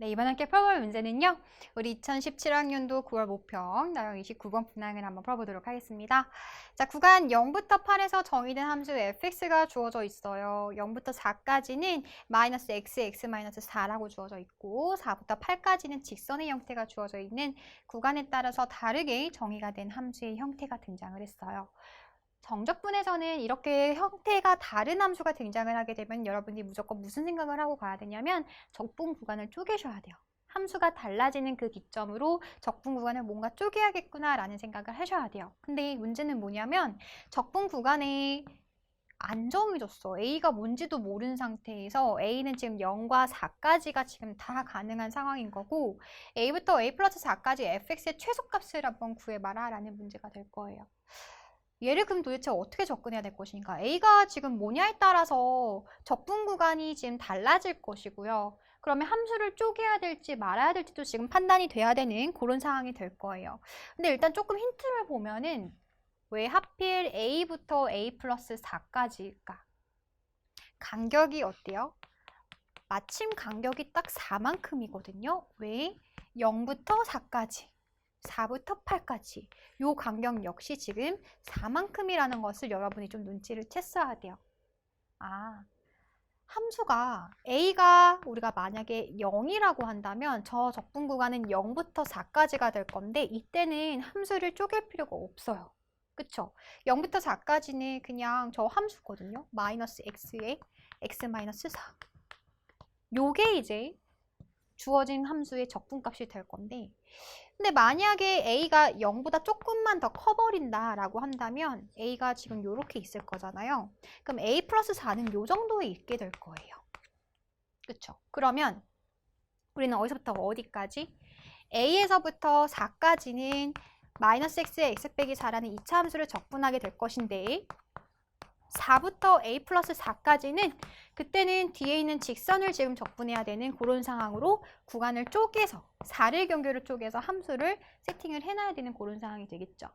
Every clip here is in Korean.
네, 이번 함께 풀어볼 문제는요. 우리 2017학년도 9월 모평 나형 29번 분항을 한번 풀어보도록 하겠습니다. 자, 구간 0부터 8에서 정의된 함수 fx가 주어져 있어요. 0부터 4까지는 마이너스 x, x 마이너스 4라고 주어져 있고 4부터 8까지는 직선의 형태가 주어져 있는 구간에 따라서 다르게 정의가 된 함수의 형태가 등장을 했어요. 정적분에서는 이렇게 형태가 다른 함수가 등장을 하게 되면 여러분들이 무조건 무슨 생각을 하고 가야 되냐면 적분 구간을 쪼개셔야 돼요. 함수가 달라지는 그 기점으로 적분 구간을 뭔가 쪼개야겠구나 라는 생각을 하셔야 돼요. 근데 문제는 뭐냐면 적분 구간에 안 정해졌어. A가 뭔지도 모르는 상태에서 A는 지금 0과 4까지가 지금 다 가능한 상황인 거고 A부터 A 플러스 4까지 fx의 최소값을 한번 구해봐라 라는 문제가 될 거예요. 얘를 그럼 도대체 어떻게 접근해야 될 것인가? A가 지금 뭐냐에 따라서 적분 구간이 지금 달라질 것이고요. 그러면 함수를 쪼개야 될지 말아야 될지도 지금 판단이 돼야 되는 그런 상황이 될 거예요. 근데 일단 조금 힌트를 보면은 왜 하필 A부터 A 플러스 4까지일까? 간격이 어때요? 마침 간격이 딱 4만큼이거든요. 왜? 0부터 4까지. 4부터 8까지 요 간격 역시 지금 4만큼이라는 것을 여러분이 좀 눈치를 챘어야 돼요. 아, 함수가 a가 우리가 만약에 0이라고 한다면 저 적분 구간은 0부터 4까지가 될 건데 이때는 함수를 쪼갤 필요가 없어요. 그쵸? 0부터 4까지는 그냥 저 함수거든요. 마이너스 x에 x 마이너스 4. 요게 이제 주어진 함수의 적분값이 될 건데 근데 만약에 a가 0보다 조금만 더 커버린다 라고 한다면 a가 지금 이렇게 있을 거잖아요. 그럼 a 플러스 4는 요 정도에 있게 될 거예요. 그쵸? 그러면 우리는 어디서부터 어디까지? a에서부터 4까지는 마이너스 x에 x 빼기 4라는 2차 함수를 적분하게 될 것인데 4부터 a 플러스 4까지는 그때는 뒤에 있는 직선을 지금 적분해야 되는 그런 상황으로 구간을 쪼개서 4를 경계로 쪼개서 함수를 세팅을 해놔야 되는 그런 상황이 되겠죠.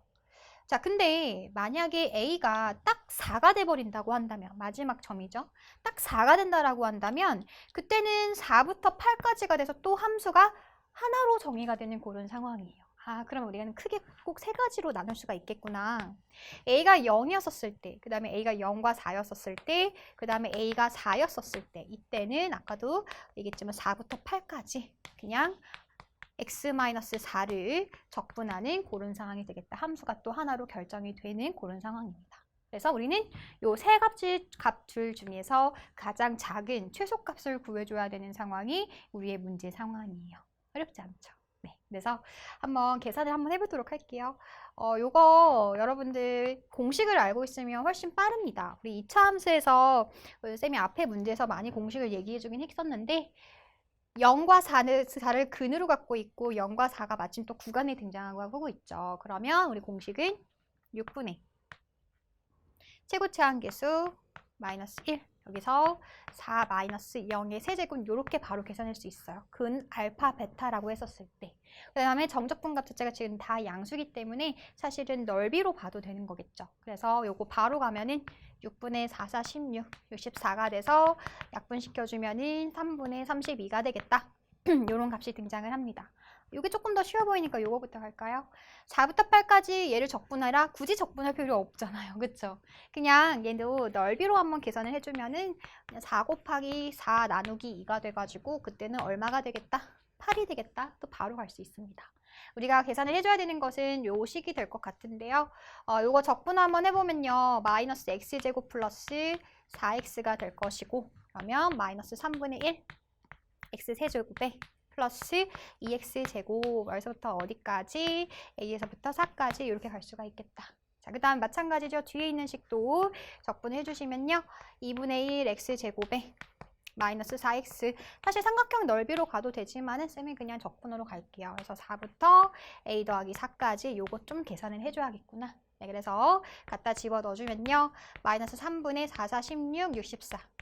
자, 근데 만약에 a가 딱 4가 돼버린다고 한다면 마지막 점이죠. 딱 4가 된다라고 한다면 그때는 4부터 8까지가 돼서 또 함수가 하나로 정의가 되는 그런 상황이에요. 아, 그럼 우리는 크게 꼭 세 가지로 나눌 수가 있겠구나. A가 0이었었을 때, 그 다음에 A가 0과 4였었을 때, 그 다음에 A가 4였었을 때, 이때는 아까도 얘기했지만 4부터 8까지 그냥 x-4를 적분하는 그런 상황이 되겠다. 함수가 또 하나로 결정이 되는 그런 상황입니다. 그래서 우리는 요 세 값의 값둘 중에서 가장 작은 최소값을 구해줘야 되는 상황이 우리의 문제 상황이에요. 어렵지 않죠? 네, 그래서 한번 계산을 한번 해보도록 할게요. 어, 요거 여러분들 공식을 알고 있으면 훨씬 빠릅니다. 우리 2차 함수에서 쌤이 앞에 문제에서 많이 공식을 얘기해주긴 했었는데 0과 4는, 4를 근으로 갖고 있고 0과 4가 마침 또 구간에 등장하고 하고 있죠. 그러면 우리 공식은 6분의 최고 제한계수 마이너스 1 여기서 4 마이너스 0의 세제곱 이렇게 바로 계산할 수 있어요. 근 알파 베타라고 했었을 때. 그 다음에 정적분값 자체가 지금 다 양수기 때문에 사실은 넓이로 봐도 되는 거겠죠. 그래서 요거 바로 가면은 6분의 4, 4, 16, 64가 돼서 약분시켜주면은 3분의 32가 되겠다. 요런 값이 등장을 합니다. 이게 조금 더 쉬워 보이니까 요거부터 갈까요? 4부터 8까지 얘를 적분하라 굳이 적분할 필요 없잖아요. 그쵸? 그냥 얘도 넓이로 한번 계산을 해주면은 4 곱하기 4 나누기 2가 돼가지고 그때는 얼마가 되겠다? 8이 되겠다. 또 바로 갈 수 있습니다. 우리가 계산을 해줘야 되는 것은 요 식이 될 것 같은데요. 어, 요거 적분 한번 해보면요. 마이너스 x제곱 플러스 4x가 될 것이고 그러면 마이너스 3분의 1 x 세제곱에 플러스 2x제곱 여기서부터 어디까지? a에서부터 4까지 이렇게 갈 수가 있겠다. 자, 그 다음 마찬가지죠. 뒤에 있는 식도 적분해 주시면요. 2분의 1 x제곱에 마이너스 4x 사실 삼각형 넓이로 가도 되지만 쌤이 그냥 적분으로 갈게요. 그래서 4부터 a 더하기 4까지 요거 좀 계산을 해줘야겠구나. 네, 그래서 갖다 집어 넣어주면요. 마이너스 3분의 4, 4, 16, 64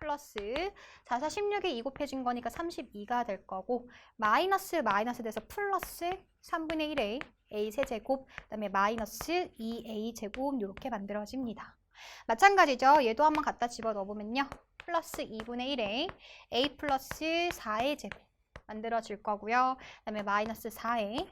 플러스 4, 4, 16에 2 곱해진 거니까 32가 될 거고 마이너스 마이너스 돼서 플러스 3분의 1에 a 세제곱 그 다음에 마이너스 2a 제곱 이렇게 만들어집니다. 마찬가지죠. 얘도 한번 갖다 집어 넣어보면요. 플러스 2분의 1에 a 플러스 4의 제곱 만들어질 거고요. 그다음에 마이너스 4에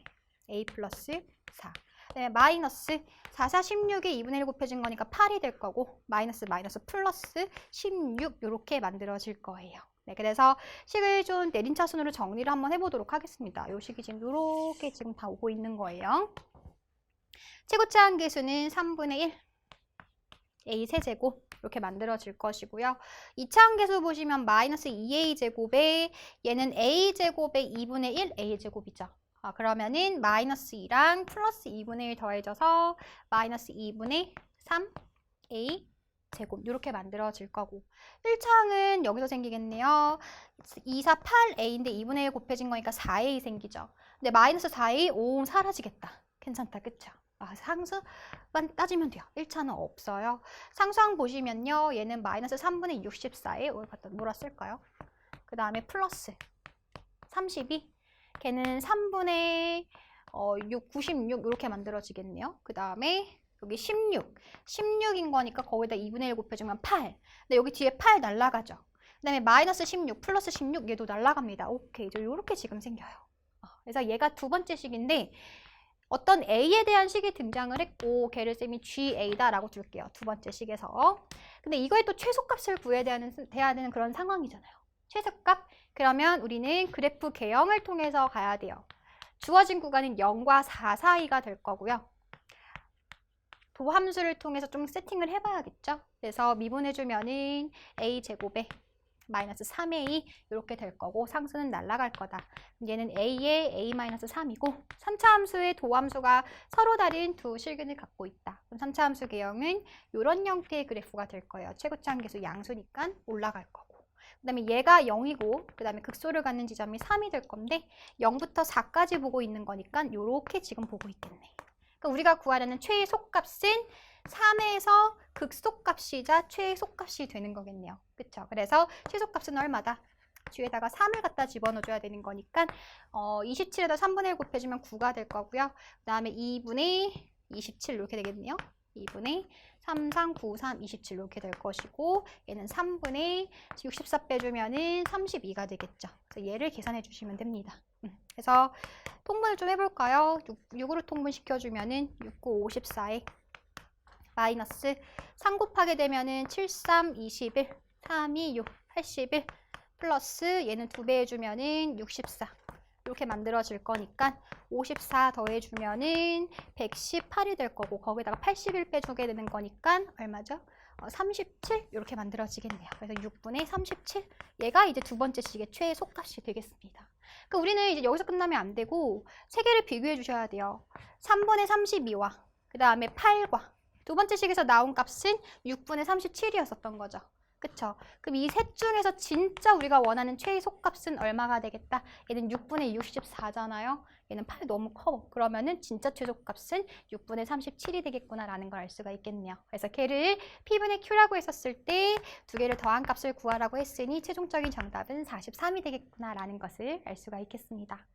a 플러스 4. 그다음에 마이너스 4, 4, 16이 2분의 1 곱해진 거니까 8이 될 거고 마이너스 마이너스 플러스 16 이렇게 만들어질 거예요. 네, 그래서 식을 좀 내림차순으로 정리를 한번 해보도록 하겠습니다. 이 식이 지금 이렇게 지금 다 오고 있는 거예요. 최고차 한계수는 3분의 1 a 세제곱 이렇게 만들어질 것이고요. 2차 한계수 보시면 마이너스 2a 제곱에 얘는 a 제곱의 2분의 1 a 제곱이죠. 아, 그러면은 마이너스 2랑 플러스 2분의 1 더해져서 마이너스 2분의 3 a 제곱 이렇게 만들어질 거고 1차항은 여기서 생기겠네요. 2, 4, 8a인데 2분의 1 곱해진 거니까 4a 생기죠. 근데 마이너스 4a 5 사라지겠다. 괜찮다. 그쵸? 아, 상수만 따지면 돼요. 1차는 없어요. 상수항 보시면요. 얘는 마이너스 3분의 64에 뭘 갖다 쓸까요? 그 다음에 플러스 32 걔는 3분의 어, 6, 96 이렇게 만들어지겠네요. 그 다음에 여기 16. 16인 거니까 거기다 2분의 1 곱해주면 8. 근데 여기 뒤에 8 날라가죠. 그 다음에 마이너스 16, 플러스 16 얘도 날라갑니다. 오케이. 이제 이렇게 지금 생겨요. 어, 그래서 얘가 두 번째 식인데 어떤 A에 대한 식이 등장을 했고 걔를 쌤이 GA다라고 둘게요. 두 번째 식에서. 근데 이거에 또 최소값을 구해야 되는, 되는 그런 상황이잖아요. 최소값? 그러면 우리는 그래프 개형을 통해서 가야 돼요. 주어진 구간은 0과 4 사이가 될 거고요. 도함수를 통해서 좀 세팅을 해봐야겠죠. 그래서 미분해주면은 a제곱에 마이너스 3a 이렇게 될 거고 상수는 날아갈 거다. 얘는 a에 a-3이고 3차 함수의 도함수가 서로 다른 두 실근을 갖고 있다. 그럼 3차 함수 개형은 이런 형태의 그래프가 될 거예요. 최고차 한계수 양수니까 올라갈 거고. 그 다음에 얘가 0이고 그 다음에 극소를 갖는 지점이 3이 될 건데 0부터 4까지 보고 있는 거니까 이렇게 지금 보고 있겠네. 그러니까 우리가 구하려는 최소값은 3에서 극소값이자 최소값이 되는 거겠네요. 그쵸? 그래서 최소값은 얼마다? 뒤에다가 3을 갖다 집어넣어줘야 되는 거니까 어, 27에다 3분의 1 곱해주면 9가 될 거고요. 그 다음에 2분의 27 이렇게 되겠네요. 2분의 3, 3, 9, 3, 27 이렇게 될 것이고 얘는 3분의 64 빼주면은 32가 되겠죠. 그래서 얘를 계산해 주시면 됩니다. 음, 그래서 통분을 좀 해볼까요? 6, 으로 통분시켜주면은 6, 9, 54에 마이너스 3 곱하게 되면은 7, 3, 21, 3, 2, 6, 81 플러스 얘는 2배 해주면은 64 이렇게 만들어질 거니까 54 더해주면은 118이 될 거고 거기다가 81 빼주게 되는 거니까 얼마죠? 어, 37 이렇게 만들어지겠네요. 그래서 6분의 37 얘가 이제 두 번째 식의 최소값이 되겠습니다. 그러니까 우리는 이제 여기서 끝나면 안 되고 세 개를 비교해 주셔야 돼요. 3분의 32와 그 다음에 8과 두 번째 식에서 나온 값은 6분의 37이었었던 거죠. 그쵸? 그럼 이 셋 중에서 진짜 우리가 원하는 최소값은 얼마가 되겠다? 얘는 6분의 64잖아요. 얘는 8 너무 커. 그러면은 진짜 최소값은 6분의 37이 되겠구나라는 걸 알 수가 있겠네요. 그래서 걔를 P분의 Q라고 했었을 때 두 개를 더한 값을 구하라고 했으니 최종적인 정답은 43이 되겠구나라는 것을 알 수가 있겠습니다.